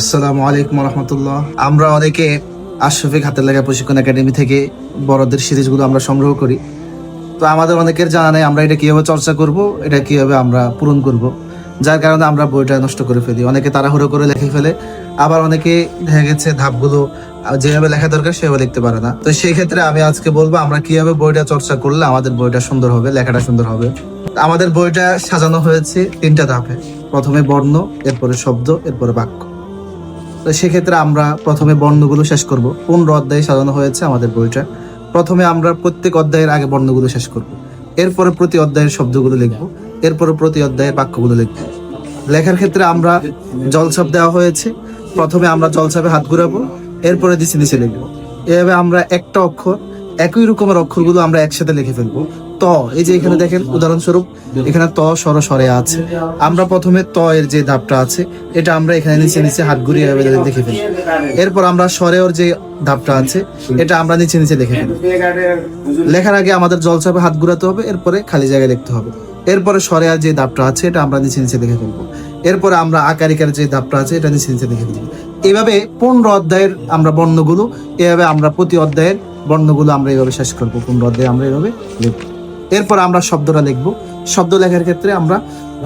আসসালামু আলাইকুম রহমতুল্লাহ আমরা অনেকে আশরফিক হাতের লেখা প্রশিক্ষণ একাডেমি থেকে বড়দের সিরিজগুলো আমরা সংগ্রহ করি। তো আমাদের অনেকের জানা নেই আমরা এটা কীভাবে চর্চা করব, এটা কীভাবে আমরা পূরণ করব। যার কারণে আমরা বইটা নষ্ট করে ফেলি। অনেকে তাড়াহুড়ো করে লিখে ফেলে, আবার অনেকে দেখা গেছে ধাপগুলো যেভাবে লেখা দরকার সেভাবে লিখতে পারে না। তো সেই ক্ষেত্রে আমি আজকে বলব, আমরা কীভাবে বইটা চর্চা করলে আমাদের বইটা সুন্দর হবে, লেখাটা সুন্দর হবে। আমাদের বইটা সাজানো হয়েছে তিনটা ধাপে। প্রথমে বর্ণ, এরপরে শব্দ, এরপরে বাক্য। সেক্ষেত্রে আমরা প্রথমে বর্ণগুলো শেষ করব। পনেরো অধ্যায়ে সাজানো হয়েছে আমাদের বইটা? প্রথমে আমরা প্রত্যেক অধ্যায়ের আগে বর্ণগুলো শেষ করব। এরপরে প্রতি অধ্যায়ের শব্দগুলো লিখব। এরপরে প্রতি অধ্যায়ের বাক্যগুলো লিখব। লেখার ক্ষেত্রে আমরা জলছাপ দেওয়া হয়েছে। প্রথমে আমরা জলছাপে হাত ঘুরাবো। এরপরে নিচে নিচে লিখব। এভাবে আমরা একটা অক্ষর, একই রকমের অক্ষরগুলো আমরা একসাথে লিখে ফেলব। ত, এই যে এখানে দেখেন, উদাহরণস্বরূপ, এখানে ত সর সরে আছে। আমরা প্রথমে ত এর যে ধাপটা আছে, এটা আমরা এখানে নিচে নিচে হাত ঘুরিয়ে এভাবে লিখে ফেলি। এরপর আমরা স্বরের যে ধাপটা আছে, এটা আমরা নিচে নিচে লিখে ফেলি। লেখার আগে আমাদের জলচাপে হাত ঘুরাতে হবে, এরপরে খালি জায়গায় লিখতে হবে। এরপরে স্বরে আর যে ধাপটা আছে, এটা আমরা নিচে নিচে লিখে ফেলব। এরপরে আমরা আকারিকার যে ধাপটা আছে, এটা নিচে নিচে দেখে ফেলব। এইভাবে পনেরো অধ্যায়ের আমরা বর্ণগুলো, এভাবে আমরা প্রতি অধ্যায়ের বর্ণগুলো আমরা এইভাবে শেষ করব। পনেরো অধ্যায়ে আমরা এইভাবে লিখব। এরপর আমরা শব্দটা লিখব। শব্দ লেখার ক্ষেত্রে আমরা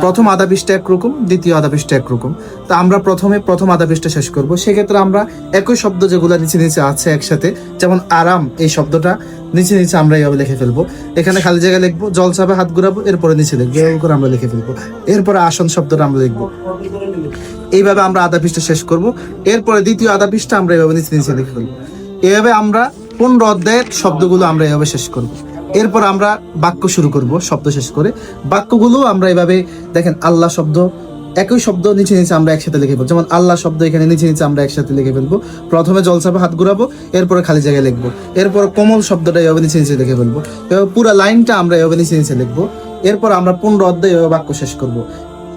প্রথম আধা একরকম দ্বিতীয় আধা পৃষ্ঠা একরকম তা আমরা প্রথমে প্রথম আধা শেষ করব। সেক্ষেত্রে আমরা একই শব্দ যেগুলো নিচে নিচে আছে একসাথে, যেমন আরাম, এই শব্দটা নিচে নিচে আমরা এইভাবে লিখে ফেলব। এখানে খালি জায়গায় লিখব জল চাপে হাত ঘুরাবো, এরপরে নিচে লিখব এভাবে করে আমরা লিখে ফেলব। এরপরে আসন শব্দটা আমরা লিখব। এইভাবে আমরা আধা শেষ করব। এরপরে দ্বিতীয় আধা আমরা এভাবে নিচে নিচে লিখে ফেলব। এভাবে আমরা পনেরো অধ্যায়ের শব্দগুলো আমরা এভাবে শেষ করব। এরপর আমরা বাক্য শুরু করব, শব্দ শেষ করে। বাক্যগুলো আমরা এভাবে, দেখেন, আল্লাহ শব্দ, একই শব্দ নিচে নিচে আমরা একসাথে লিখে ফেলব। যেমন, আল্লাহ শব্দ এখানে নিচে নিচে আমরা একসাথে লিখে ফেলব। প্রথমে জলসাপে হাত ঘুরাবো, এরপরে খালি জায়গায় লিখব। এরপর কোমল শব্দটা এভাবে নিচে নিচে লিখে ফেলব। পুরো লাইনটা আমরা এভাবে নিচে নিচে লিখব। এরপর আমরা পনেরো অধ্যায় এভাবে বাক্য শেষ করব।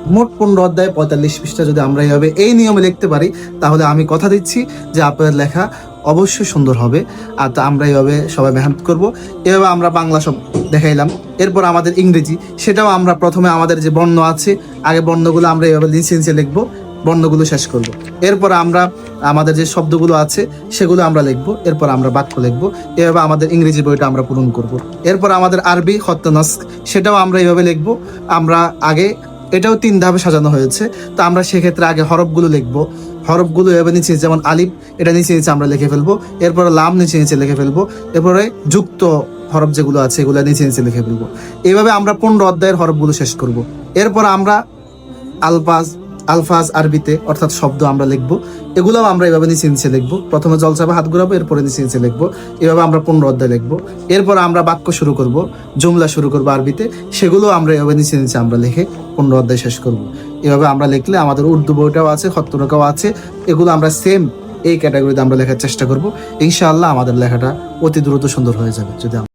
মোট পনেরো অধ্যায় পঁয়তাল্লিশ পৃষ্ঠা যদি আমরা এইভাবে এই নিয়মে লিখতে পারি, তাহলে আমি কথা দিচ্ছি যে আপনাদের লেখা অবশ্যই সুন্দর হবে। আর তা আমরা এইভাবে সবাই মেহনত করব। এভাবে আমরা বাংলা সব দেখাইলাম। এরপর আমাদের ইংরেজি, সেটাও আমরা প্রথমে আমাদের যে বর্ণ আছে, আগে বর্ণগুলো আমরা এইভাবে নিচে নিচে লিখব, বর্ণগুলো শেষ করব। এরপর আমরা আমাদের যে শব্দগুলো আছে, সেগুলো আমরা লিখব। এরপর আমরা বাক্য লিখব। এভাবে আমাদের ইংরেজি বইটা আমরা পূরণ করব। এরপর আমাদের আরবি, খত্তনস্ক, সেটাও আমরা এইভাবে লিখব। আমরা আগে, এটাও তিন ধাপে সাজানো হয়েছে। তো আমরা সেক্ষেত্রে আগে হরফগুলো লিখব। হরফগুলো এভাবে নিচে যেমন আলিফ, এটা নিচে নিচে আমরা লিখে ফেলব। এরপরে লাম নিচে নিচে লিখে ফেলব। এরপরে যুক্ত হরফ যেগুলো আছে, এগুলো নিচে নিচে লিখে ফেলব। এইভাবে আমরা পনেরো অধ্যায়ের হরফগুলো শেষ করব। এরপর আমরা আলফাজ আলফাজ আরবিতে অর্থাৎ শব্দ আমরা লিখব। এগুলোও আমরা এভাবে নিচে নিচে লিখব। প্রথমে জলচাপে হাত ঘুরাবো, এরপরে নিচে নিচে লিখব। এভাবে আমরা পনেরো অধ্যায় লিখব। এরপর আমরা বাক্য শুরু করব, জুমলা শুরু করব আরবিতে। সেগুলো আমরা এভাবে নিচে নিচে আমরা লিখে পনেরো অধ্যায় শেষ করব। এভাবে আমরা লিখলে আমাদের উর্দু বইটাও আছে খত্তরকাও আছে। এগুলো আমরা সেম এই ক্যাটাগরিতে আমরা লেখার চেষ্টা করব। ইনশাআল্লাহ আমাদের লেখাটা অতি দ্রুত সুন্দর হয়ে যাবে যদি